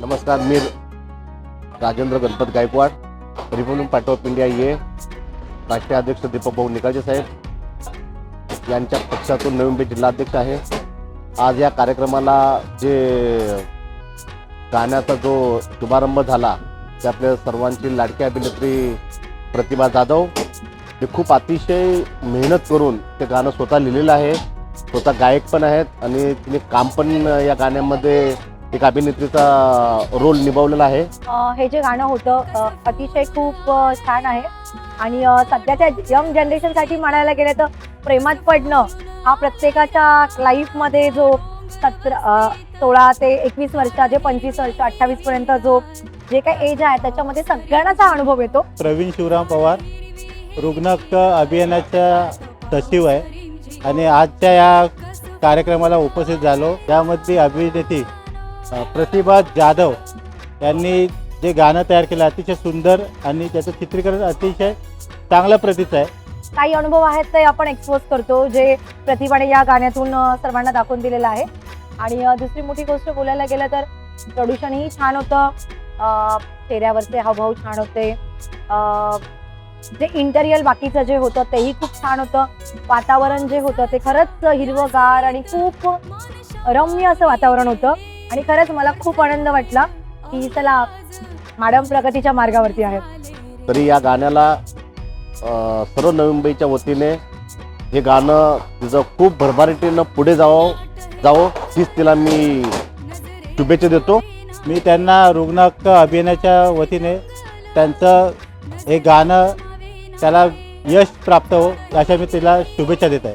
नमस्कार मी Rajendra Ganpat Gaikwad republic party of India ये राष्ट्रीय अध्यक्ष दीपक भाऊ निकाळजे साहेब यांच्या पक्षातून नवी मुंबई जिल्हाध्यक्ष आहे. आज या कार्यक्रमाला जे गाण्याचा जो शुभारंभ झाला ते आपल्या सर्वांची लाडकी अभिनेत्री प्रतिभा जाधव ते खूप अतिशय मेहनत करून ते गाणं स्वतः लिहिलेलं आहे. स्वतः गायक पण आहेत आणि तिने काम पण या गाण्यामध्ये एक अभिनेत्रीचा रोल निभावलेला आहे. हे जे गाणं होतं अतिशय खूप छान आहे. आणि सध्याच्या यंग जनरेशनसाठी म्हणायला गेलं तर प्रेमात पडणं हा प्रत्येकाच्या लाईफमध्ये जो सतरा सोळा ते एकवीस वर्षाचे पंचवीस वर्ष अठ्ठावीस पर्यंत जो जे काही एज आहे त्याच्यामध्ये सगळ्यांनाच हा अनुभव येतो. प्रवीण शिवराम पवार रुग्ण हक्क अभियानाचा सचिव आहे. आणि आजच्या या कार्यक्रमाला उपस्थित झालो. त्यामध्ये अभिनेत्री प्रतिभा जाधव यांनी जे गाणं तयार केलं अतिशय सुंदर आणि त्याचं चित्रीकरण अतिशय चांगल्या प्रतीचं आहे. काही अनुभव आहेत ते आपण एक्सपोज करतो जे प्रतिभाने या गाण्यातून सर्वांना दाखवून दिलेलं आहे. आणि दुसरी मोठी गोष्ट बोलायला गेलं तर प्रदूषणही छान होतं. चेहऱ्यावरचे हावभाव छान होते. जे इंटेरियल बाकीचं जे होतं तेही खूप छान होतं. वातावरण जे होतं ते खरंच हिरवगार आणि खूप रम्य असं वातावरण होतं. आणि खरंच मला खूप आनंद वाटला की चला मॅडम प्रगतीच्या मार्गावरती आहेत. तरी या गाण्याला अ, सर्व नवी मुंबईच्या वतीने हे गाणं तिचं खूप भरभराटीनं पुढे जावं जावं हीच तिला मी शुभेच्छा देतो. मी त्यांना रुग्ण हक्क अभियानाच्या वतीने त्यांचं हे गाणं त्याला यश प्राप्त हो अशा मी तिला शुभेच्छा देत आहे.